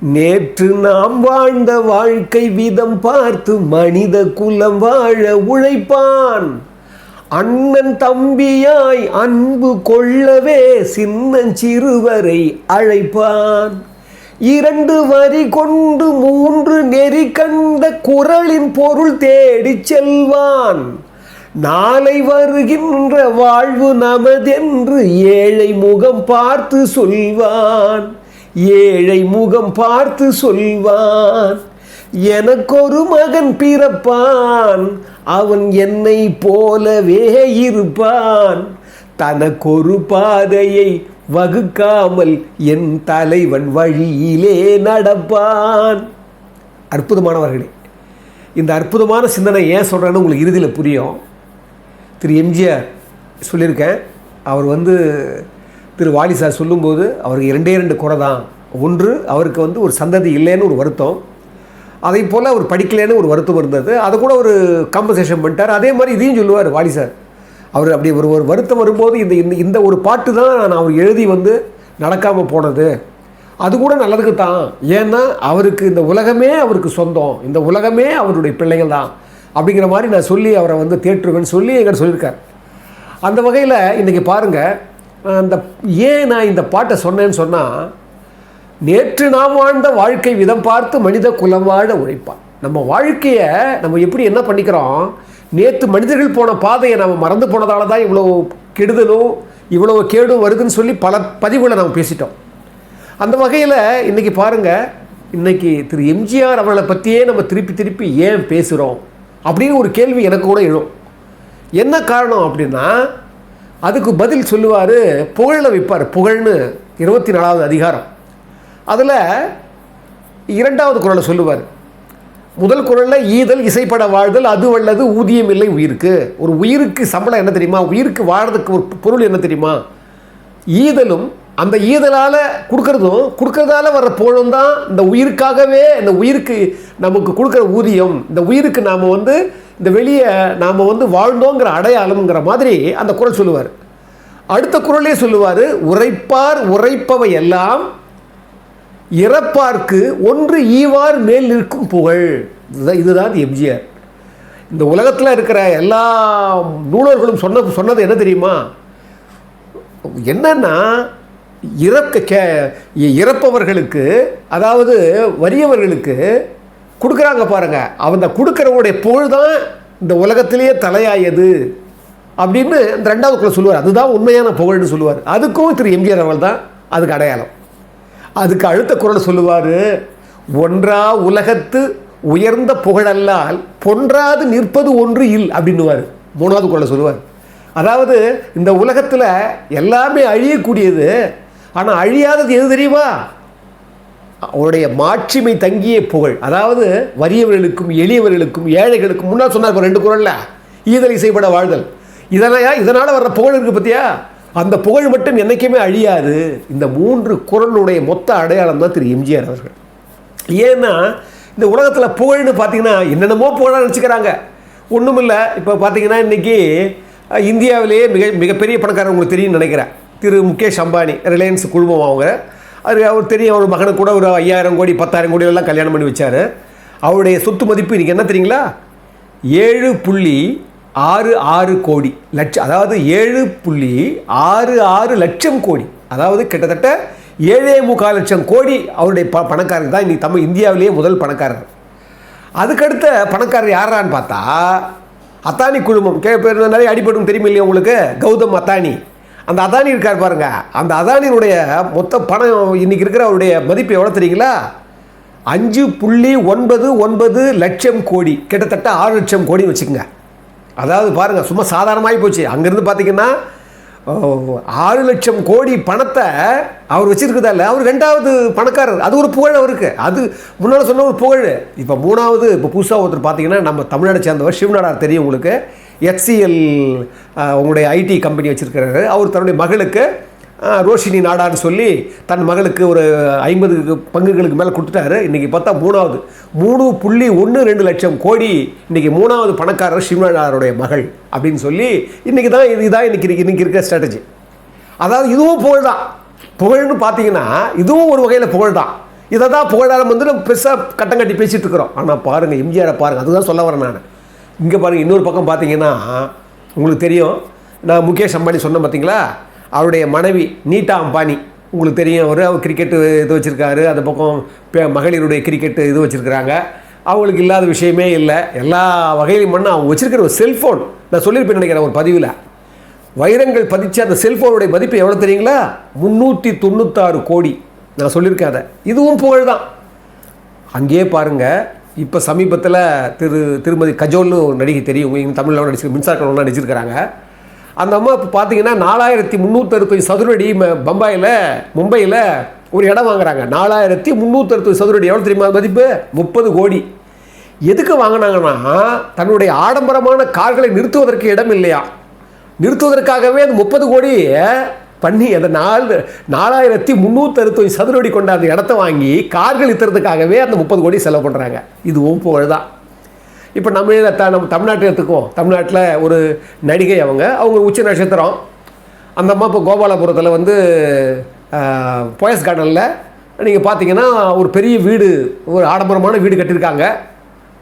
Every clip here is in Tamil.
நேற்று நாம் வாழ்ந்த வாழ்க்கை விதம் பார்த்து மனித குலம் வாழ உழைப்பான். அண்ணன் தம்பியாய் அன்பு கொள்ளவே சின்னஞ்சிறுவரை அழைப்பான். இரண்டு வரி கொண்டு மூன்று நெறி கண்ட குரலின் பொருள் தேடிச் செல்வான். நாளை வருகின்ற வாழ்வு நமதென்று ஏழை முகம் பார்த்து சொல்வான். ஏழை முகம் பார்த்து சொல்வான் எனக்கொரு மகன் பிறப்பான் அவன் என்னை போலவே இருப்பான். தனக்கொரு பாதையை வகுக்காமல் என் தலைவன் வழியிலே நடப்பான். அற்புதமானவர்களே இந்த அற்புதமான சிந்தனை ஏன் சொல்கிறேன்னு உங்களுக்கு இறுதியில் புரியும். திரு எம்ஜிஆர் சொல்லியிருக்கேன். அவர் வந்து திரு வாலி சார் சொல்லும்போது அவருக்கு இரண்டே ரெண்டு குறை தான் ஒன்று அவருக்கு வந்து ஒரு சந்ததி இல்லைன்னு ஒரு வருத்தம். அதே போல் அவர் படிக்கலைன்னு ஒரு வருத்தம் இருந்தது. அதை கூட ஒரு காம்பன்சேஷன் பண்ணிட்டார். அதே மாதிரி இதையும் சொல்லுவார் வாலி சார். அவர் அப்படி ஒரு ஒரு வருத்தம் வரும்போது இந்த இந்த இந்த ஒரு பாட்டு தான் நான் அவர் எழுதி வந்து நடக்காமல் போனது. அது கூட நல்லதுக்கு தான். ஏன்னா அவருக்கு இந்த உலகமே அவருக்கு சொந்தம். இந்த உலகமே அவருடைய பிள்ளைகள் தான். அப்படிங்கிற மாதிரி நான் சொல்லி அவரை வந்து தேற்றுவேன்னு சொல்லி எங்கிட்ட சொல்லியிருக்கார். அந்த வகையில் இன்றைக்கி பாருங்கள் அந்த ஏன் நான் இந்த பாட்டை சொன்னேன்னு சொன்னால் நேற்று நாம் வாழ்ந்த வாழ்க்கை விதம் பார்த்து மனித குலம் வாழ உழைப்பான். நம்ம வாழ்க்கையை நம்ம எப்படி என்ன பண்ணிக்கிறோம்? நேற்று மனிதர்கள் போன பாதையை நம்ம மறந்து போனதால தான் இவ்வளோ கெடுதலும் இவ்வளோ கேடும் வருதுன்னு சொல்லி பல பதிவுகளை நம்ம பேசிட்டோம். அந்த வகையில் இன்றைக்கி பாருங்கள் இன்றைக்கி திரு எம்ஜிஆர் அவர்களை பற்றியே நம்ம திருப்பி திருப்பி ஏன் பேசுகிறோம் அப்படின்னு ஒரு கேள்வி எனக்கு கூட எழும். என்ன காரணம் அப்படின்னா அதுக்கு பதில் சொல்லுவார் புகழில் வைப்பார். புகழ்னு இருபத்தி நாலாவது அதிகாரம். அதில் இரண்டாவது குரலை சொல்லுவார். முதல் குரலில் ஈதல் இசைப்பட வாழ்தல் அது வல்லது ஊதியம் இல்லை உயிருக்கு. ஒரு உயிருக்கு சம்பளம் என்ன தெரியுமா? உயிருக்கு வாழ்றதுக்கு ஒரு பொருள் என்ன தெரியுமா? ஈதலும் அந்த ஈதலால் கொடுக்கறதும் கொடுக்கறதால வர்ற புகழும் தான் இந்த உயிருக்காகவே இந்த உயிருக்கு நமக்கு கொடுக்குற ஊதியம். இந்த உயிருக்கு நாம் வந்து இந்த வெளியே நாம் வந்து வாழ்ந்தோங்கிற அடையாளம்ங்கிற மாதிரி அந்த குரல் சொல்லுவார். அடுத்த குரலே சொல்லுவார் உரைப்பார் உரைப்பவை எல்லாம் இறப்பார்க்கு ஒன்று ஈவார் மேல் நிற்கும் புகழ். இதுதான் இதுதான் எம்ஜிஆர். இந்த உலகத்தில் இருக்கிற எல்லா நூலர்களும் சொன்ன சொன்னது என்ன தெரியுமா? என்னன்னா இறக்க கே இறப்பவர்களுக்கு அதாவது வறியவர்களுக்கு கொடுக்குறாங்க பாருங்கள் அந்த கொடுக்குறவங்களுடைய புகழ் தான் இந்த உலகத்திலேயே தலையாயது அப்படின்னு இந்த ரெண்டாவது சொல்லுவார். அதுதான் உண்மையான புகழ்னு சொல்லுவார். அதுக்கும் திரு எம்ஜிஆர் அவர்கள் தான் அதுக்கு அடையாளம். அதுக்கு அழுத்த குரல் சொல்லுவார் ஒன்றா உலகத்து உயர்ந்த புகழல்லால் பொன்றாது நிற்பது ஒன்று இல் அப்படின்னுவார். மூணாவது குரலை சொல்லுவார். அதாவது இந்த உலகத்தில் எல்லாமே அழியக்கூடியது ஆனால் அழியாதது எது தெரியுமா? அவருடைய மாட்சிமை தங்கிய புகழ். அதாவது வறியவர்களுக்கும் எளியவர்களுக்கும் ஏழைகளுக்கும் முன்னாள் சொன்னார் ரெண்டு குரல்ல. ஈதல் இசைப்பட வாழ்தல். இதனையா இதனால் வர்ற புகழ் இருக்கு பத்தியா? அந்த புகழ் மட்டும் என்றைக்குமே அழியாது. இந்த மூன்று குரலுடைய மொத்த அடையாளம் தான் திரு எம்ஜிஆர் அவர்கள். ஏன்னா இந்த உலகத்தில் புகழ்னு பார்த்தீங்கன்னா என்னென்னமோ புகழாக நினச்சிக்கிறாங்க ஒன்றும் இல்லை இப்போ பார்த்தீங்கன்னா இன்றைக்கி இந்தியாவிலேயே மிக மிகப்பெரிய பணக்காரர் உங்களுக்கு தெரியும்னு நினைக்கிறேன். திரு முகேஷ் அம்பானி ரிலையன்ஸ் குழுமம் அவங்க. அது அவர் தெரியும் அவர் மகனுக்கு கூட ஒரு ஐயாயிரம் கோடி பத்தாயிரம் கோடி எல்லாம் கல்யாணம் பண்ணி வச்சார். அவருடைய சொத்து மதிப்பு இன்றைக்கி என்ன தெரியுங்களா? ஏழு புள்ளி ஆறு ஆறு கோடி லட்சம் அதாவது ஏழு புள்ளி ஆறு ஆறு லட்சம் கோடி. அதாவது கிட்டத்தட்ட ஏழே முக்கால் லட்சம் கோடி அவருடைய ப பணக்காரர் தான் இன்றைக்கி தமிழ் இந்தியாவிலேயே முதல் பணக்காரர். அதுக்கடுத்த பணக்காரர் யாரான்னு பார்த்தா அத்தானி குழுமம். கே பேர் நிறைய அடிபடும் தெரியும் இல்லையா உங்களுக்கு? கௌதம் அத்தானி அந்த அதானி இருக்கார் பாருங்க. அந்த அதானியினுடைய மொத்த பணம் இன்னைக்கு இருக்கிற அவருடைய மதிப்பு எவ்வளோ தெரியுங்களா? அஞ்சு புள்ளி ஒன்பது ஒன்பது லட்சம் கோடி. கிட்டத்தட்ட ஆறு லட்சம் கோடி வச்சுக்கோங்க. அதாவது பாருங்கள் சும்மா சாதாரணமாகி போச்சு. அங்கேருந்து பார்த்தீங்கன்னா ஆறு லட்சம் கோடி பணத்தை அவர் வச்சிருக்குதால அவர் ரெண்டாவது பணக்காரர். அது ஒரு புகழ் அவருக்கு. அது முன்னால் சொன்ன ஒரு புகழ். இப்போ மூணாவது இப்போ புதுசாக ஒருத்தர் பார்த்தீங்கன்னா நம்ம தமிழ்நாடு சேர்ந்தவர் சிவநாடார் தெரியும் உங்களுக்கு. எச்சிஎல் உங்களுடைய ஐடி கம்பெனி வச்சுருக்கிறாரு. அவர் தன்னுடைய மகளுக்கு ரோஷினி நாடான்னு சொல்லி தன் மகளுக்கு ஒரு ஐம்பது பங்குகளுக்கு மேலே கொடுத்துட்டாரு. இன்றைக்கி பார்த்தா மூணாவது. மூணு புள்ளி ஒன்று ரெண்டு லட்சம் கோடி இன்றைக்கி மூணாவது பணக்காரர் சிவனாருடைய மகள் அப்படின்னு சொல்லி இன்றைக்கி தான் இதுதான் இன்றைக்கி இன்றைக்கி இருக்கிற ஸ்ட்ராட்டஜி அதாவது இதுவும் புகழ் தான் புகழ்னு பார்த்தீங்கன்னா இதுவும் ஒரு வகையில் புகழ் தான் இதை தான் புகழாரம் வந்து நம்ம பெருசாக கட்டம் கட்டி பேசிகிட்டு இருக்கிறோம். ஆனால் பாருங்கள் எம்ஜிஆரை பாருங்கள் அதுதான் சொல்ல வரேன் நான். இங்கே பாருங்கள் இன்னொரு பக்கம் பார்த்தீங்கன்னா உங்களுக்கு தெரியும் நான் முகேஷ் அம்பானி சொன்னேன் பார்த்தீங்களா அவருடைய மனைவி நீட்டா அம்பானி. உங்களுக்கு தெரியும் அவர் அவர் கிரிக்கெட்டு இது வச்சுருக்காரு அந்த பக்கம் மகளிருடைய கிரிக்கெட்டு இது வச்சுருக்கிறாங்க. அவங்களுக்கு இல்லாத விஷயமே இல்லை. எல்லா வகையிலும் பண்ண அவங்க வச்சுருக்கிற ஒரு செல்ஃபோன் நான் சொல்லியிருப்பேன் நினைக்கிறேன் ஒரு பதிவில். வைரங்கள் பதிச்ச அந்த செல்ஃபோனுடைய மதிப்பு எவ்வளோ தெரியுங்களா? முந்நூற்றி தொண்ணூத்தாறு கோடி. நான் சொல்லியிருக்கேன் அதை. இதுவும் புகழ் தான் அங்கேயே பாருங்கள் இப்போ சமீபத்தில் திரு திருமதி கஜோல்னு ஒரு நடிகை தெரியும். உங்களுக்கு தமிழில் நடிச்சு மின்சார கணவன்லாம் நடிச்சிருக்கிறாங்க. அந்த அம்மா இப்போ பார்த்தீங்கன்னா நாலாயிரத்தி முந்நூற்றறுபத்தஞ்சு சதுரடி ம- பம்பாயில் மும்பையில் ஒரு இடம் வாங்குறாங்க. நாலாயிரத்தி முந்நூற்றறுபது சதுரடி. எவ்வளோ தெரியுமா மதிப்பு? முப்பது கோடி. எதுக்கு வாங்கினாங்கன்னா தன்னுடைய ஆடம்பரமான கார்களை நிறுத்துவதற்கு இடம் இல்லையா? நிறுத்துவதற்காகவே அந்த முப்பது கோடி பண்ணி அந்த நாலு நாலாயிரத்தி முந்நூற்றி சதுரடி கொண்ட அந்த இடத்த வாங்கி கார்கள் இத்துறதுக்காகவே அந்த முப்பது கோடி செலவு பண்ணுறாங்க இதுவும் புகழ் தான் இப்போ நம்ம த நம்ம தமிழ்நாட்டை எடுத்துக்குவோம். தமிழ்நாட்டில் ஒரு நடிகை அவங்க. அவங்க உச்ச நட்சத்திரம். அந்த அம்மா இப்போ கோபாலபுரத்தில் வந்து போயஸ் கார்டனில் நீங்கள் பார்த்தீங்கன்னா ஒரு பெரிய வீடு ஒரு ஆடம்பரமான வீடு கட்டியிருக்காங்க.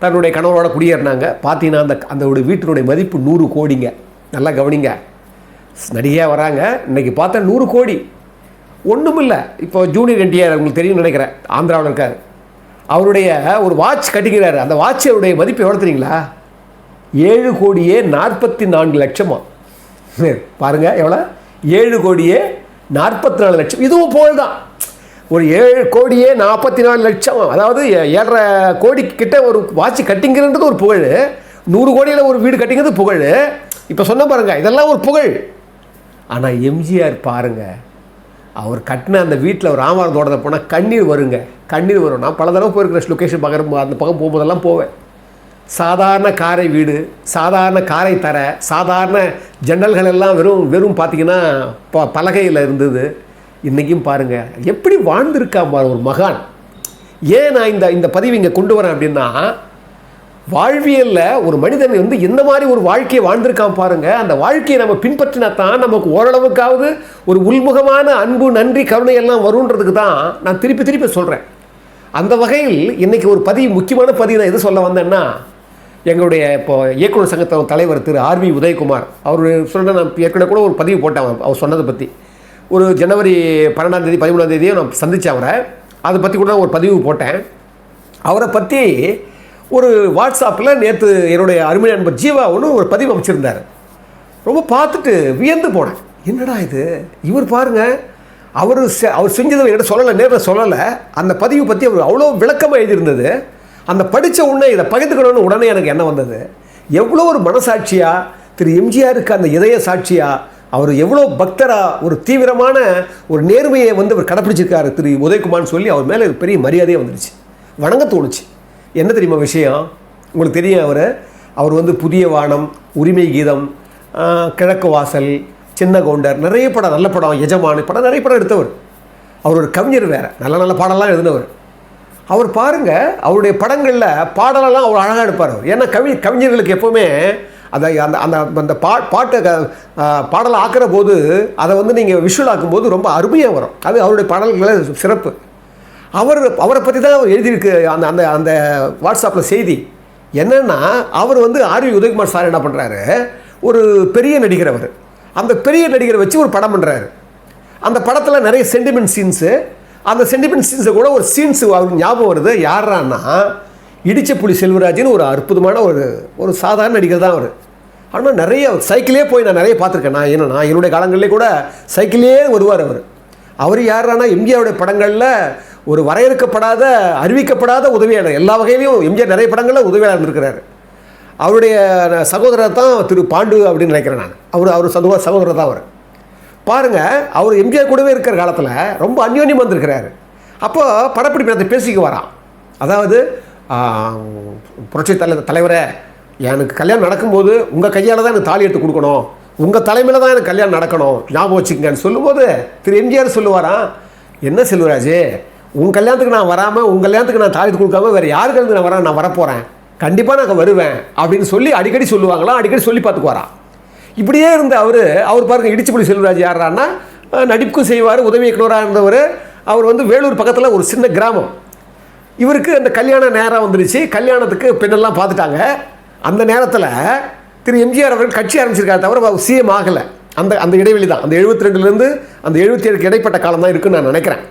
தன்னுடைய கணவரோட குடியேறினாங்க. பார்த்தீங்கன்னா அந்த அந்த வீட்டினுடைய மதிப்பு நூறு கோடிங்க. நல்லா கவனிங்க. நடிகையாக வராங்க. இன்னைக்கு பார்த்தா நூறு கோடி. ஒன்றும் இல்லை இப்போ ஜூனியர் என்டிஆர் உங்களுக்கு தெரியும் நினைக்கிறேன். ஆந்திராவில் இருக்கார். அவருடைய ஒரு வாட்ச் கட்டிக்கிறாரு. அந்த வாட்சோடைய மதிப்பு எவ்வளோ தெரியுங்களா ஏழு கோடியே நாற்பத்தி நான்கு லட்சமா பாருங்க எவ்வளோ ஏழு கோடியே நாற்பத்தி நாலு லட்சம். இதுவும் போல் தான் ஒரு ஏழு கோடியே நாற்பத்தி நாலு லட்சம். அதாவது ஏ- ஏழரை கோடி கிட்ட ஒரு வாட்ச் கட்டிங்கிறது ஒரு புகழ். நூறு கோடியில் ஒரு வீடு கட்டிங்கிறது புகழ். இப்போ சொன்ன பாருங்க இதெல்லாம் ஒரு புகழ். ஆனால் எம்ஜிஆர் பாருங்கள் அவர் கட்டின அந்த வீட்டில் ஒரு ராமர் தோட்டத்தை போனால் கண்ணீர் வருங்க. கண்ணீர் வரும். நான் பல தடவை போயிருக்கிற லொக்கேஷன் பார்க்குற அந்த பக்கம் போகும்போதெல்லாம் போவேன். சாதாரண காரை வீடு சாதாரண காரை தர சாதாரண ஜன்னல்கள் எல்லாம் வெறும் வெறும் பார்த்தீங்கன்னா ப பலகையில் இருந்தது. இன்றைக்கும் பாருங்கள் எப்படி வாழ்ந்திருக்கான் பாரு ஒரு மகான். ஏன் நான் இந்த இந்த பதிவு இங்கே கொண்டு வரேன் அப்படின்னா வாழ்வியலில் ஒரு மனிதன் வந்து எந்த மாதிரி ஒரு வாழ்க்கையை வாழ்ந்திருக்கான் பாருங்க. அந்த வாழ்க்கையை நம்ம பின்பற்றினா தான் நமக்கு ஓரளவுக்காவது ஒரு உள்முகமான அன்பு நன்றி கருணை எல்லாம் வருன்றதுக்கு தான் நான் திருப்பி திருப்பி சொல்கிறேன் அந்த வகையில் இன்றைக்கி ஒரு பதிவு முக்கியமான பதிவு நான் எது சொல்ல வந்தேன்னா எங்களுடைய இப்போ இயக்குனர் சங்கத்தின் தலைவர் திரு ஆர்வி உதயகுமார் அவர் சொன்ன நான் ஏற்கனவே கூட ஒரு பதிவு போட்டேன் அவர் அவர் சொன்னதை பற்றி ஒரு ஜனவரி பன்னெண்டாம் தேதி பதிமூணாம் தேதியோ நான் சந்தித்தேன் அவரை. அதை பற்றி கூட நான் ஒரு பதிவு போட்டேன். அவரை பற்றி ஒரு வாட்ஸ்அப்பில் நேற்று என்னுடைய அருமை நண்பர் ஜீவா ஒன்று ஒரு பதிவு அமைச்சிருந்தார். ரொம்ப பார்த்துட்டு வியந்து போனேன். என்னடா இது? இவர் பாருங்க அவர் செ- அவர் செஞ்சதை என்கிட்ட சொல்லலை நேரில் சொல்லலை. அந்த பதிவு பற்றி அவர் அவ்வளோ விளக்கமாக எழுதியிருந்தது. அந்த படித்த உடனே இதை பகிர்ந்துக்கணும்னு உடனே எனக்கு என்ன வந்தது. எவ்வளோ ஒரு மனசாட்சியாக திரு எம்ஜிஆருக்கு அந்த இதய சாட்சியாக அவர் எவ்வளோ பக்தராக ஒரு தீவிரமான ஒரு நேர்மையை வந்து அவர் கடைப்பிடிச்சிருக்காரு திரு உதயகுமார்னு சொல்லி அவர் மேலே ஒரு பெரிய மரியாதையே வந்துடுச்சு வணங்க தோணுச்சு. என்ன தெரியுமா விஷயம்? உங்களுக்கு தெரியும் அவர். அவர் வந்து புதிய வானம் உரிமை கீதம் கிழக்கு வாசல் சின்ன கவுண்டர் நிறைய படம் நல்ல படம் எஜமானு படம் நிறைய படம் எடுத்தவர். அவர் ஒரு கவிஞர் வேறு. நல்ல நல்ல பாடலாம் எழுதினவர். அவர் பாருங்கள் அவருடைய படங்களில் பாடலெல்லாம் அவர் அழகாக எடுப்பார் ஏன்னா கவி கவிஞர்களுக்கு எப்போவுமே அதை அந்த அந்த அந்த பா பாட்டை பாடலை ஆக்குற போது அதை வந்து நீங்கள் விஷுவல் ஆக்கும்போது ரொம்ப அருமையாக வரும். அது அவருடைய பாடல்களில் சிறப்பு. அவர் அவரை பற்றி தான் அவர் எழுதியிருக்கு அந்த அந்த அந்த வாட்ஸ்அப்பில் செய்தி. என்னென்னா அவர் வந்து ஆர்வி உதயகுமார் சார் என்ன பண்ணுறாரு ஒரு பெரிய நடிகர் அவர். அந்த பெரிய நடிகரை வச்சு ஒரு படம் பண்ணுறாரு அந்த படத்தில் நிறைய சென்டிமெண்ட் சீன்ஸு அந்த சென்டிமெண்ட் சீன்ஸை கூட ஒரு சீன்ஸ் அவருக்கு ஞாபகம் வருது. யாரான்னா இடிச்ச புலி செல்வராஜ்னு ஒரு அற்புதமான ஒரு ஒரு சாதாரண நடிகர் தான் அவர். ஆனால் நிறைய சைக்கிளே போய் நான் நிறைய பார்த்துருக்கேன். நான் ஏன்னா என்னுடைய காலங்களிலே கூட சைக்கிளே வருவார் அவர். அவர் யாரானா எம்ஜிஆருடைய படங்களில் ஒரு வரையறுக்கப்படாத அறிவிக்கப்படாத உதவியாளர். எல்லா வகையிலையும் எம்ஜிஆர் நிறைய படங்களில் உதவியாளர் இருக்கிறார் அவருடைய சகோதரர் தான் திரு பாண்டு அப்படின்னு நினைக்கிறேன் நான். அவர் அவர் சகோ சகோதரர் தான் அவர். பாருங்கள் அவர் எம்ஜிஆர் கூடவே இருக்கிற காலத்தில் ரொம்ப அந்யோன்யம் வந்திருக்கிறாரு. அப்போ படப்பிடிப்பு அதை பேசிக்க வரான். அதாவது புரட்சி தலை தலைவரே எனக்கு கல்யாணம் நடக்கும்போது உங்கள் கையால் தான் எனக்கு தாலி எடுத்து கொடுக்கணும். உங்கள் தலைமையில் தான் எனக்கு கல்யாணம் நடக்கணும். ஞாபகம் வச்சுக்கங்கன்னு சொல்லும்போது திரு எம்ஜிஆர் சொல்லுவாராம் என்ன செல்வராஜே உன் கல்யாணத்துக்கு நான் வராமல் உங்கள் கல்யாணத்துக்கு நான் தாலி கொடுக்காம வேறு யார் கல்யாணத்துக்கு நான் வரேன் நான் வரப்போகிறேன் கண்டிப்பாக நான் வருவேன் அப்படின்னு சொல்லி அடிக்கடி சொல்லுவாங்களாம் அடிக்கடி சொல்லி பார்த்துக்குவாராம் இப்படியே இருந்த அவர் அவர் பாருங்கள் இடிச்சுப்படி செல்வராஜ் யாரான்னா அஹ், நடிப்புக்கும் செய்வார் உதவி இயக்குனராக இருந்தவர். அவர் வந்து வேலூர் பக்கத்தில் ஒரு சின்ன கிராமம். இவருக்கு அந்த கல்யாண நேரம் வந்துருச்சு. கல்யாணத்துக்கு பெண்ணெல்லாம் பார்த்துட்டாங்க. அந்த நேரத்தில் திரு எம்ஜிஆர் அவர்கள் கட்சி ஆரம்பிச்சிருக்காரு தவிர சிஎம் ஆகலை. அந்த அந்த இடைவெளி தான் அந்த எழுபத்தி ரெண்டுலேருந்து அந்த எழுபத்தி ஏழுக்கு இடைப்பட்ட காலம் தான் இருக்குன்னு நான் நினைக்கிறேன்.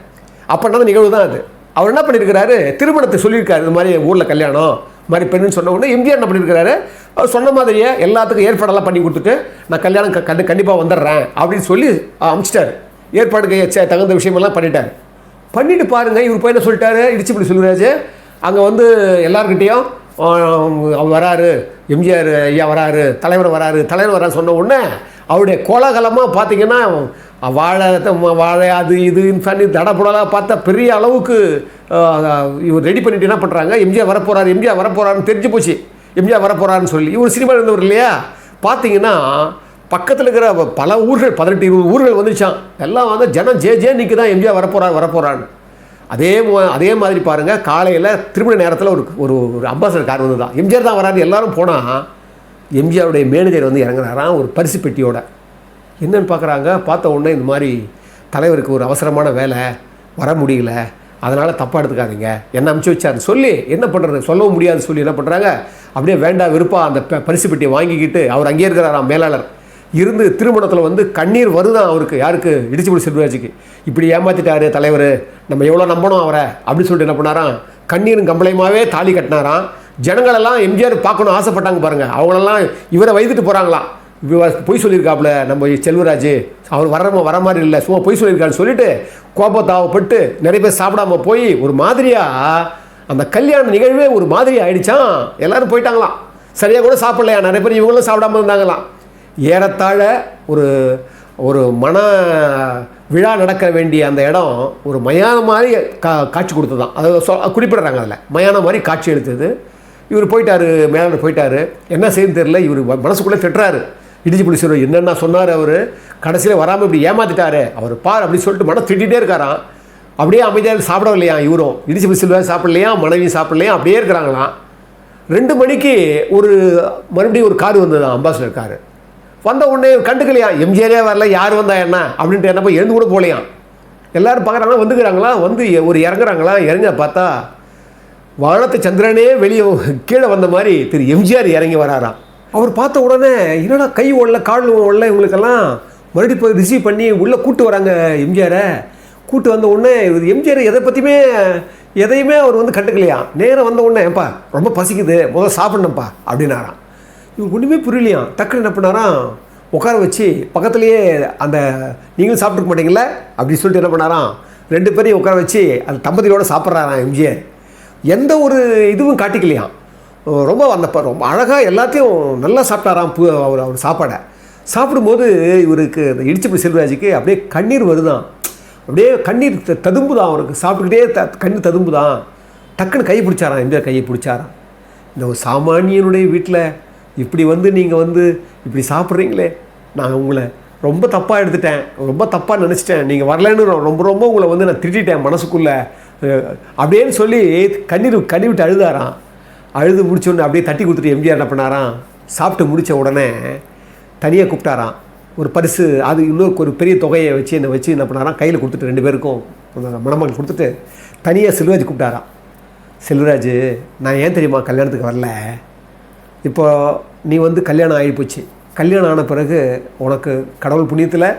அப்போ நடந்த நிகழ்வு தான் அது. அவர் என்ன பண்ணியிருக்கிறாரு? திருமணத்தை சொல்லியிருக்காரு. இது மாதிரி ஊரில் கல்யாணம் இது மாதிரி பெண்ணுன்னு சொன்ன உடனே எம்ஜிஆர் என்ன பண்ணியிருக்கிறாரு? அவர் சொன்ன மாதிரியே எல்லாத்துக்கும் ஏற்பாடெல்லாம் பண்ணி கொடுத்துட்டு நான் கல்யாணம் க- கண்டு கண்டிப்பாக வந்துடுறேன் அப்படின்னு சொல்லி அமுச்சிட்டாரு. ஏற்பாடுக்கு தகுந்த விஷயமெல்லாம் பண்ணிட்டார். பண்ணிட்டு பாருங்க இவர் பையனை என்ன சொல்லிட்டாரு? இடிச்சுப்படி சொல்லுறாச்சு அங்கே வந்து எல்லாருக்கிட்டேயும் அவர் வராரு. எம்ஜிஆர் ஐயா வராரு தலைவர் வராரு தலைவர் வராரு சொன்ன உடனே அவருடைய கோலாகலமாக பார்த்தீங்கன்னா வாழை வாழை அது இதுன்னு பண்ணி தடப்புடலாக பார்த்தா பெரிய அளவுக்கு இவர் ரெடி பண்ணிட்டு என்ன பண்ணுறாங்க எம்ஜிஆர் வரப்போகிறார் எம்ஜிஆர் வரப்போகிறாருன்னு தெரிஞ்சு போச்சு. எம்ஜிஆர் வரப்போகிறான்னு சொல்லி. இவர் சினிமா இருந்தவர் இல்லையா? பார்த்தீங்கன்னா பக்கத்தில் இருக்கிற பல ஊர்கள் பதினெட்டு இருபது ஊர்கள் வந்துச்சான் எல்லாம் வந்து ஜனம் ஜே ஜே நிற்கு தான் எம்ஜிஆர் வரப்போகிறார் வரப்போகிறான்னு அதே அதே மாதிரி பாருங்கள் காலையில் திருமண நேரத்தில் ஒரு ஒரு ஒரு அம்பாசடர் கார் வந்து தான் எம்ஜிஆர் தான் வராரு எல்லோரும் போனால் எம்ஜிஆருடைய மேனேஜர் வந்து இறங்குறாராம் ஒரு பரிசு பெட்டியோட. என்னன்னு பார்க்குறாங்க பார்த்த உடனே இந்த மாதிரி தலைவருக்கு ஒரு அவசரமான வேலை வர முடியல அதனால் தப்பாக எடுத்துக்காதீங்க. என்ன அமுச்சு வச்சார்? சொல்லி என்ன பண்ணுறது சொல்லவும் முடியாது சொல்லி என்ன பண்ணுறாங்க அப்படியே வேண்டாம் விருப்பா அந்த பரிசு பெட்டியை வாங்கிக்கிட்டு அவர் அங்கேயே இருக்கிறாராம் மேலாளர். இருந்து திருமணத்தில் வந்து கண்ணீர் வருதான் அவருக்கு? யாருக்கு? இடிச்சுபடி செல்வராஜுக்கு. இப்படி ஏமாத்திட்டாரு தலைவர். நம்ம எவ்வளோ நம்பணும் அவரை? அப்படின்னு சொல்லிட்டு என்ன பண்ணாராம்? கண்ணீரும் கம்பளையுமாவே தாலி கட்டினாராம். ஜனங்களெல்லாம் எம்ஜிஆர் பார்க்கணும் ஆசைப்பட்டாங்க பாருங்கள் அவங்களெல்லாம் இவரை வைத்துட்டு போகிறாங்களாம் பொய் சொல்லியிருக்காப்புல நம்ம செல்வராஜ். அவர் வர வர மாதிரி இல்லை. சும்மா பொய் சொல்லியிருக்காருன்னு சொல்லிட்டு கோபத்தாவப்பட்டு நிறைய பேர் சாப்பிடாம போய் ஒரு மாதிரியா அந்த கல்யாண நிகழ்வே ஒரு மாதிரி ஆயிடுச்சான் எல்லாரும் போயிட்டாங்களாம். சரியாக கூட சாப்பிட்லையா? நிறைய பேர் இவங்களும் சாப்பிடாம இருந்தாங்களாம். ஏறத்தாழ ஒரு ஒரு மன விழா நடக்க வேண்டிய அந்த இடம் ஒரு மயானம் மாதிரி கா காட்சி கொடுத்ததான் அதை சொ குறிப்பிடுறாங்க அதில். மயானம் மாதிரி காட்சி எடுத்தது. இவர் போயிட்டாரு மேலே போயிட்டாரு. என்ன செய்யுன்னு தெரியல. இவர் மனசுக்குள்ளே திட்டுறாரு. இடிச்சு பிடிச்சி என்னென்ன சொன்னார் அவர்? கடைசியில் வராமல் இப்படி ஏமாத்திட்டாரு. அவர் பார் அப்படின்னு சொல்லிட்டு மனம் திட்டிகிட்டே இருக்காராம். அப்படியே அமைதியாக சாப்பிடவில்லையா இவரும்? இடிச்சு பிடிச்சி செல்வார் சாப்பிடலையா? மனைவியும் சாப்பிடலையா? அப்படியே இருக்கிறாங்களாம். ரெண்டு மணிக்கு ஒரு மறுபடியும் ஒரு கார் வந்தது அம்பாசிடர் காரு. வந்த உடனே கண்டுக்கலையா? எம்ஜிஆரே வரல யார் வந்தா என்ன? அப்படின்ட்டு என்ன போய் எழுந்து கூட போகலையாம் எல்லாரும் பார்க்குறாங்களா? வந்துக்கிறாங்களா? வந்து ஒரு இறங்குறாங்களா? இறங்க பார்த்தா வானத்து சந்திரனே வெளியே கீழே வந்த மாதிரி திரு எம்ஜிஆர் இறங்கி வராராம் அவர் பார்த்த உடனே என்னடா கை ஓடல கால் ஓடல இவங்களுக்கெல்லாம் மறுபடியும் போய் ரிசீவ் பண்ணி உள்ளே கூட்டு வராங்க எம்ஜிஆரை கூட்டு வந்த உடனே இவர் எம்ஜிஆர் எதை பற்றியுமே எதையுமே அவர் வந்து கண்டுக்கலையா? நேரம் வந்த உடனே ஏப்பா ரொம்ப பசிக்குது முதல்ல சாப்பிட்ணும்ப்பா அப்படின்னாராம். இவங்க ஒன்றுமே புரியலையாம் டக்குன்னு என்ன பண்ணாராம் உட்கார வச்சு பக்கத்துலேயே அந்த நீங்களும் சாப்பிட்ருக்க மாட்டீங்களே அப்படின்னு சொல்லிட்டு என்ன பண்ணாராம் ரெண்டு பேரையும் உட்கார வச்சு அந்த தம்பதியோடு சாப்பிட்றாராம் எம்ஜிஆர் எந்த ஒரு இதுவும் காட்டிக்கலையாம் ரொம்ப அந்த ரொம்ப அழகாக எல்லாத்தையும் நல்லா சாப்பிட்டாராம் பு அவர் அவர் சாப்பாடை. சாப்பிடும்போது இவருக்கு இந்த இடிச்சப்படி செல்வராஜுக்கு அப்படியே கண்ணீர் வருதான். அப்படியே கண்ணீர் த- ததும்புதான் அவருக்கு. சாப்பிட்டுக்கிட்டே த கண்ணீர் ததும்புதான். டக்குன்னு கை பிடிச்சாராம் எம்ஜிஆர் கையை பிடிச்சாராம். இந்த ஒரு சாமானியனுடைய வீட்டில் இப்படி வந்து நீங்கள் வந்து இப்படி சாப்பிட்றீங்களே நான் உங்களை ரொம்ப தப்பாக எடுத்துட்டேன் ரொம்ப தப்பாக நினச்சிட்டேன் நீங்கள் வரலன்னு ரொம்ப ரொம்ப உங்களை வந்து நான் திட்டிட்டேன் மனசுக்குள்ளே. அப்படின்னு சொல்லி கண்ணீர் கண்ணி விட்டு அழுதாராம். அழுது முடிச்ச உடனே அப்படியே தட்டி கொடுத்துட்டு எம்ஜிஆர் என்ன பண்ணாராம்? சாப்பிட்டு முடித்த உடனே தனியாக கூப்பிட்டாராம். ஒரு பரிசு அது இன்னொரு ஒரு பெரிய தொகையை வச்சு என்னை வச்சு என்ன பண்ணாராம்? கையில் கொடுத்துட்டு ரெண்டு பேருக்கும் மணமகள் கொடுத்துட்டு தனியாக செல்வராஜ் கூப்பிட்டாராம். செல்வராஜ் நான் ஏன் தெரியுமா கல்யாணத்துக்கு வரல? இப்போ நீ வந்து கல்யாணம் ஆகிப்போச்சு கல்யாணம் ஆன பிறகு உனக்கு கடவுள் புண்ணியத்தில்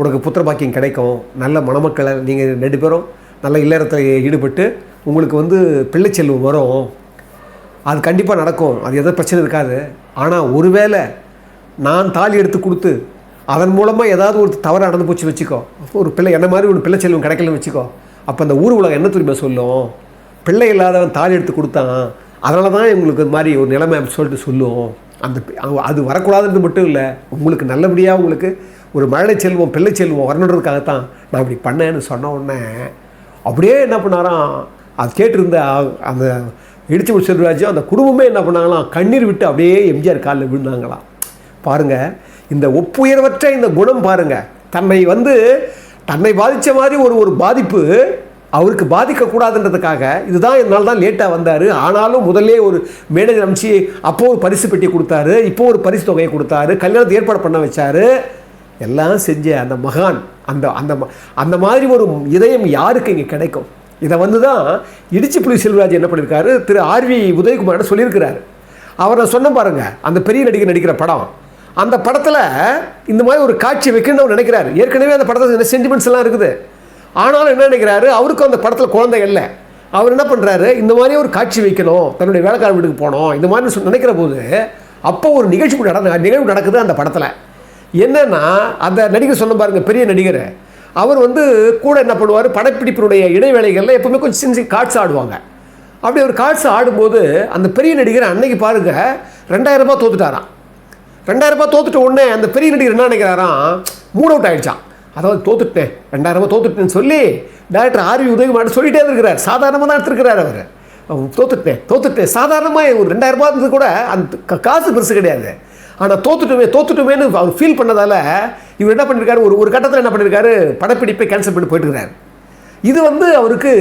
உனக்கு புத்திர பாக்கியம் கிடைக்கும். நல்ல மணமக்களை நீங்கள் ரெண்டு பேரும் நல்ல இல்லறத்தில் ஈடுபட்டு உங்களுக்கு வந்து பிள்ளை செல்வம் வரும். அது கண்டிப்பாக நடக்கும். அது எந்த பிரச்சனை இருக்காது. ஆனால் ஒருவேளை நான் தாலி எடுத்து கொடுத்து அதன் மூலமாக ஏதாவது ஒரு தவறு நடந்து போச்சு வச்சுக்கோ. ஒரு பிள்ளை என்ன மாதிரி ஒரு பிள்ளை செல்வம் கிடைக்கலன்னு வச்சுக்கோ. அப்போ அந்த ஊர் உலகம் என்ன திரும்ப சொல்லும்? பிள்ளை இல்லாதவன் தாலி எடுத்து கொடுத்தான். அதனால தான் இவங்களுக்கு இது மாதிரி ஒரு நிலைமை சொல்லிட்டு சொல்லுவோம். அந்த அது- வரக்கூடாதுன்றது மட்டும் இல்லை. உங்களுக்கு நல்லபடியாக உங்களுக்கு ஒரு மழை செல்வம் பிள்ளை செல்வம் வரணுன்றதுக்காகத்தான் நான் இப்படி பண்ணேன்னு சொன்ன உடனே அப்படியே என்ன பண்ணாராம்? அது கேட்டிருந்த அந்த இடிச்சு செல்வராஜும் அந்த குடும்பமே என்ன பண்ணாங்களாம்? கண்ணீர் விட்டு அப்படியே எம்ஜிஆர் காலில் விழுந்தாங்களாம். பாருங்கள் இந்த ஒப்புயர்வற்ற இந்த குணம் பாருங்க. தன்னை வந்து தன்னை பாதித்த மாதிரி ஒரு ஒரு பாதிப்பு அவருக்கு பாதிக்கக்கூடாதுன்றதுக்காக இதுதான் என்னால் தான் லேட்டாக வந்தார். ஆனாலும் முதல்லே ஒரு மேனேஜர் அமைச்சு அப்போ ஒரு பரிசு பெட்டி கொடுத்தாரு. இப்போ ஒரு பரிசு தொகையை கொடுத்தாரு. கல்யாணத்தை ஏற்பாடு பண்ண வச்சாரு. எல்லாம் செஞ்ச அந்த மகான் அந்த அந்த ம- அந்த மாதிரி ஒரு இதயம் யாருக்கு இங்கே கிடைக்கும்? இதை வந்து தான் இடிச்சி புலி செல்வராஜ் என்ன பண்ணியிருக்காரு திரு ஆர்வி உதயகுமார் சொல்லியிருக்கிறாரு. அவரை சொன்ன பாருங்க அந்த பெரிய நடிகர் நடிக்கிற படம். அந்த படத்தில் இந்த மாதிரி ஒரு காட்சி வைக்கணும்னு அவர் நினைக்கிறாரு. ஏற்கனவே அந்த படத்தில் சென்டிமெண்ட்ஸ் எல்லாம் இருக்குது. ஆனாலும் என்ன நினைக்கிறாரு? அவருக்கும் அந்த படத்தில் குழந்தை இல்லை. அவர் என்ன பண்ணுறாரு இந்த மாதிரி ஒரு காட்சி வைக்கணும். தன்னுடைய வேலைக்கார வீட்டுக்கு போகணும். இந்த மாதிரி நினைக்கிற போது அப்போ ஒரு நிகழ்ச்சி நட நிகழ்வு நடக்குது அந்த படத்தில். என்னன்னா அந்த நடிகர் சொன்ன பாருங்க பெரிய நடிகர். அவர் வந்து கூட என்ன பண்ணுவார்? படப்பிடிப்பினுடைய இடைவேளைகளில் எப்பவுமே கொஞ்சம் சின்ன சின்ன காட்ஸ் ஆடுவாங்க. அப்படி ஒரு காட்ஸ் ஆடும்போது அந்த பெரிய நடிகர் அன்னைக்கு பாருங்க ரெண்டாயிரம் ரூபாய் தோத்துட்டாராம். ரெண்டாயிரம் ரூபாய் தோத்துட்ட உடனே அந்த பெரிய நடிகர் என்ன நினைக்கிறாராம்? மூட் அவுட் ஆயிடுச்சான் அதாவது தோத்துட்டேன் ரெண்டாயிரம் தோத்துட்டேன்னு சொல்லி டேரக்டர் ஆர்வி உதயகுமார் சொல்லிட்டே இருக்கிறார் சாதாரணமாக தான் எடுத்துருக்கிறார் அவர். தோத்துட்டேன் தோத்துட்டேன் சாதாரணமாக ஒரு ரெண்டாயிரம் இருந்தது கூட அந்த காசு பெருசு கிடையாது. ஆனால் தோத்துட்டுமே தோத்துட்டுமேனு அவர் ஃபீல் பண்ணதால் இவர் என்ன பண்ணியிருக்காரு ஒரு ஒரு கட்டத்தில் என்ன பண்ணியிருக்காரு படப்பிடிப்பை கேன்சல் பண்ணி போயிட்டுருக்காரு இது வந்து அவருக்கு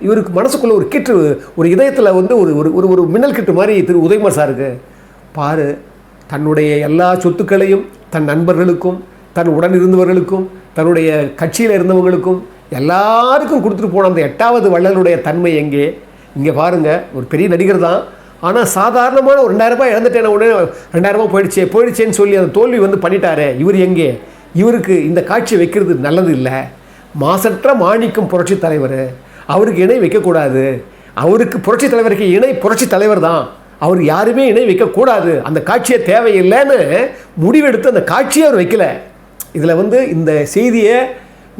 இவருக்கு மனசுக்குள்ளே ஒரு கிட்டு ஒரு இதயத்தில் வந்து ஒரு ஒரு ஒரு ஒரு மின்னல் கிட்டு மாதிரி திரு உதயகுமார் சாருக்கு. பாரு தன்னுடைய எல்லா சொத்துக்களையும் தன் நண்பர்களுக்கும் தன் உடன் இருந்தவர்களுக்கும் தன்னுடைய கட்சியில் இருந்தவங்களுக்கும் எல்லாருக்கும் கொடுத்துட்டு போன அந்த எட்டாவது வள்ளலுடைய தன்மை எங்கே? இங்கே பாருங்க ஒரு பெரிய நடிகர் தான். ஆனால் சாதாரணமான ஒரு ரெண்டாயிரரூபா இழந்துட்டேன் உடனே ரெண்டாயிரரூபா போயிடுச்சே போயிடுச்சேன்னு சொல்லி அந்த தோல்வி வந்து பண்ணிட்டாரு. இவர் எங்கே? இவருக்கு இந்த காட்சி வைக்கிறது நல்லது இல்லை. மாசற்ற மாணிக்கம் புரட்சி தலைவர். அவருக்கு இணை வைக்கக்கூடாது அவருக்கு புரட்சி தலைவருக்கு இணை புரட்சி தலைவர் தான். அவர் யாருமே இணை வைக்கக்கூடாது அந்த காட்சியை தேவையில்லைன்னு முடிவெடுத்து அந்த காட்சியை அவர் வைக்கல. இதில் வந்து இந்த செய்தியை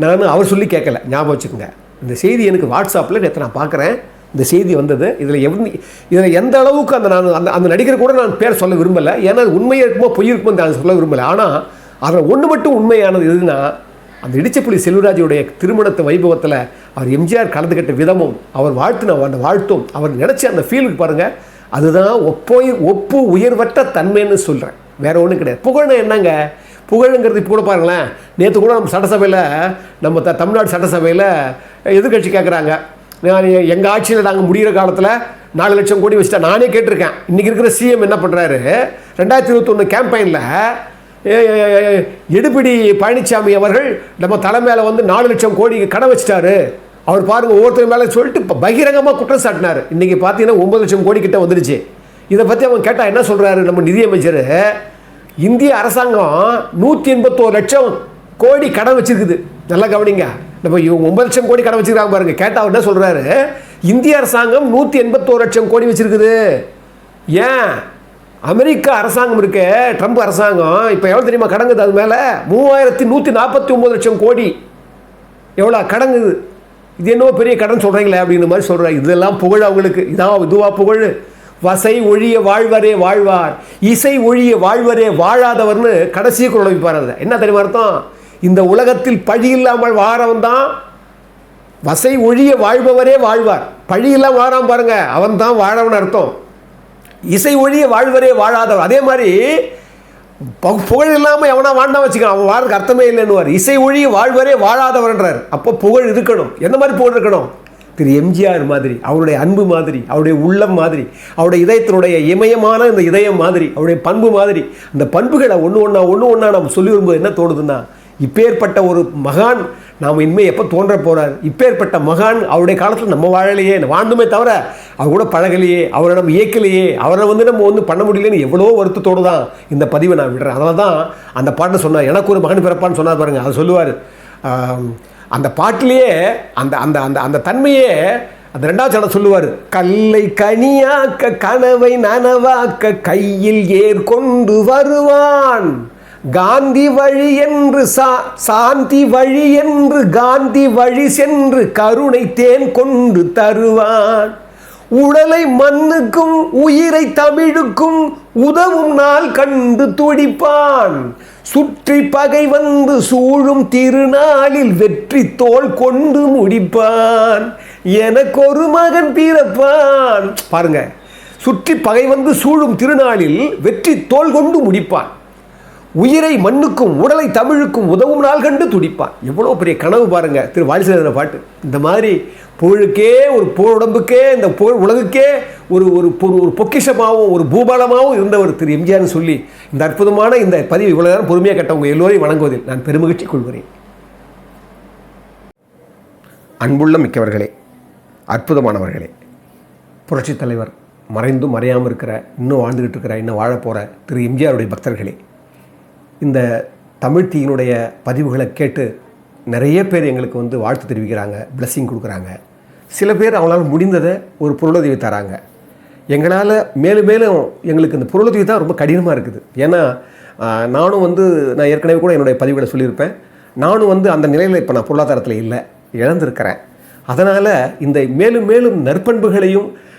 நான் அவர் சொல்லி கேட்கல. ஞாபகம் வச்சுக்கோங்க. இந்த செய்தி எனக்கு வாட்ஸ்அப்பில் நேற்று நான் பார்க்குறேன். இந்த செய்தி வந்தது. இதில் எவ்வளோ இதில் எந்த அளவுக்கு அந்த நான் அந்த அந்த நடிகர் கூட நான் பேர் சொல்ல விரும்பலை. ஏன்னா அது உண்மையாக இருக்குமோ பொய் இருக்குமோ நான் சொல்ல விரும்பலை. ஆனால் அதில் ஒன்று மட்டும் உண்மையானது எதுனா அந்த இடிச்சப்புலி செல்வராஜுடைய திருமணத்து வைபவத்தில் அவர் எம்ஜிஆர் கலந்துக்கிட்ட விதமும் அவர் வாழ்த்தின அந்த வாழ்த்தும் அவர் நினச்ச அந்த ஃபீலுக்கு பாருங்கள் அதுதான் ஒப்போய் ஒப்பு உயர்வற்ற தன்மைன்னு சொல்கிறேன் வேற ஒன்றும் கிடையாது. புகழ்னா என்னங்க? புகழுங்கிறது இப்போ கூட பாருங்களேன். நேற்று கூட நம்ம சட்டசபையில் நம்ம த தமிழ்நாடு சட்டசபையில் எதிர்க்கட்சி கேட்குறாங்க நான் எங்கள் ஆட்சியில் நாங்கள் முடிகிற காலத்தில் நாலு லட்சம் கோடி வச்சுட்டா நானே கேட்டிருக்கேன். இன்றைக்கி இருக்கிற சிஎம் என்ன பண்ணுறாரு ரெண்டாயிரத்தி இருபத்தொன்று கேம்பெயினில் எடுபிடி பழனிசாமி அவர்கள் நம்ம தலை மேலே வந்து நாலு லட்சம் கோடி கடன் வச்சிட்டாரு. அவர் பாருங்கள் ஒவ்வொருத்தர் மேலே சொல்லிட்டு இப்போ பகிரங்கமாக குற்றம் சாட்டினார். இன்றைக்கி பார்த்தீங்கன்னா ஒம்பது லட்சம் கோடி கிட்ட வந்துடுச்சு. இதை பற்றி அவன் கேட்டால் என்ன சொல்கிறாரு நம்ம நிதியமைச்சர் இந்திய அரசாங்கம் நூற்றி எண்பத்தோரு லட்சம் கோடி கடன் வச்சிருக்குது. நல்லா கவனிங்க. நம்ம இவங்க ஒன்பது லட்சம் கோடி கடன் வச்சுருக்காங்க பாருங்க. கேட்டால் அவர் என்ன சொல்கிறாரு இந்திய அரசாங்கம் நூற்றி எண்பத்தோரு லட்சம் கோடி வச்சிருக்குது. ஏன்? அமெரிக்கா அரசாங்கம் இருக்க ட்ரம்ப் அரசாங்கம் இப்போ எவ்வளோ தெரியுமா கடங்குது அது மேலே மூவாயிரத்தி நூற்றி நாற்பத்தி ஒம்பது லட்சம் கோடி. எவ்வளோ கடங்குது இது என்னவோ பெரிய கடன் சொல்கிறீங்களே அப்படிங்கிற மாதிரி சொல்கிறாங்க இதெல்லாம் புகழ் அவங்களுக்கு. இதான் இதுவாக புகழ். வசை ஒழிய வாழ்வரே வாழ்வார் இசை ஒழிய வாழ்வரே வாழாதவர்னு கடைசி குரல் வைப்பார் அதை என்ன தெரியுமா அர்த்தம்? இந்த உலகத்தில் பழி இல்லாமல் வாழவன் தான் வசை ஒழிய வாழ்பவரே வாழ்வார். பழி இல்லாமல் வாழாம பாருங்க அவன் தான் வாழவன் அர்த்தம். இசை ஒழிய வாழ்வரே வாழாதவர் அதே மாதிரி புகழ் இல்லாமல் எவனா வாழ்ந்தா வச்சுக்கலாம் அவன் வாழ்றதுக்கு அர்த்தமே இல்லைன்னுவார். இசை ஒழிய வாழ்வரே வாழாதவர்ன்றார். அப்போ புகழ் இருக்கணும். என்ன மாதிரி புகழ் இருக்கணும்? திரு எம்ஜிஆர் மாதிரி அவருடைய அன்பு மாதிரி அவருடைய உள்ளம் மாதிரி அவருடைய இதயத்தினுடைய இமயமான இந்த இதயம் மாதிரி அவருடைய பண்பு மாதிரி அந்த பண்புகளை ஒன்று ஒன்றா ஒன்று ஒன்றா நம்ம சொல்லி வரும்போது என்ன தோணுதுன்னா இப்பேற்பட்ட ஒரு மகான் நாம் இனிமே எப்போ தோன்ற போறார்? இப்பேற்பட்ட மகான் அவருடைய காலத்தில் நம்ம வாழலையே வாழ்ந்துமே தவிர அவர் கூட பழகலையே அவரை நம்ம இயக்கலையே அவரை வந்து நம்ம வந்து பண்ண முடியலன்னு எவ்வளோ வருத்தத்தோடு தான் இந்த பதிவை நான் விடுறேன். அதனால தான் அந்த பாட்டை சொன்னார். எனக்கு ஒரு மகன் பிறப்பான்னு சொன்னார் பாருங்க. அதை சொல்லுவார். அந்த பாட்டிலேயே அந்த அந்த அந்த அந்த தன்மையே அந்த ரெண்டாவது சடம் சொல்லுவார் கல்லை கனியாக்க கனவை நனவாக்க கையில் ஏற்கொண்டு வருவான். காந்தி வழி என்று சா சாந்தி வழி என்று காந்தி வழி சென்று கருணை தேன் கொண்டு தருவான். உடலை மண்ணுக்கும் உயிரை தமிழுக்கும் உதவும் நாள் கண்டு துடிப்பான். சுற்றி பகை வந்து சூழும் திருநாளில் வெற்றி தோள் கொண்டு முடிப்பான். எனக்கு ஒரு மகன் பிறப்பான். பாருங்க. சுற்றி பகை வந்து சூழும் திருநாளில் வெற்றி தோல் கொண்டு முடிப்பான். உயிரை மண்ணுக்கும் உடலை தமிழுக்கும் உதவும் நாள் கண்டு துடிப்பான். எவ்வளோ பெரிய கனவு பாருங்க திரு வாலிசேன பாட்டு. இந்த மாதிரி புகழுக்கே ஒரு புகழுடம்புக்கே இந்த புகழ் உலகுக்கே ஒரு ஒரு பொ- ஒரு பொக்கிஷமாகவும் ஒரு பூபாலமாகவும் இருந்தவர் திரு எம்ஜிஆர்னு சொல்லி இந்த அற்புதமான இந்த பதிவு இவ்வளோ நேரம் பொறுமையாக கேட்டவங்க எல்லோரையும் வணங்குவதில் நான் பெருமகிழ்ச்சி கொள்கிறேன். அன்புள்ள மிக்கவர்களே அற்புதமானவர்களே புரட்சித் தலைவர் மறைந்தும் மறையாமல் இருக்கிற இன்னும் வாழ்ந்துக்கிட்டு இருக்கிற இன்னும் வாழப்போகிற திரு எம்ஜிஆருடைய பக்தர்களே இந்த தமிழ் தீயினுடைய பதிவுகளை கேட்டு நிறைய பேர் எங்களுக்கு வந்து வாழ்த்து தெரிவிக்கிறாங்க பிளெஸ்ஸிங் கொடுக்குறாங்க. சில பேர் அவங்களால முடிந்ததை ஒரு பொருளுதவி தராங்க. எங்களால் மேலும் மேலும் எங்களுக்கு இந்த பொருளுதவி தான் ரொம்ப கடினமாக இருக்குது. ஏன்னா நானும் வந்து நான் ஏற்கனவே கூட என்னுடைய பதிவுகளை சொல்லியிருப்பேன். நானும் வந்து அந்த நிலையில் இப்போ நான் பொருளாதாரத்தில் இல்லை இழந்திருக்கிறேன். அதனால் இந்த மேலும் மேலும் நற்பண்புகளையும்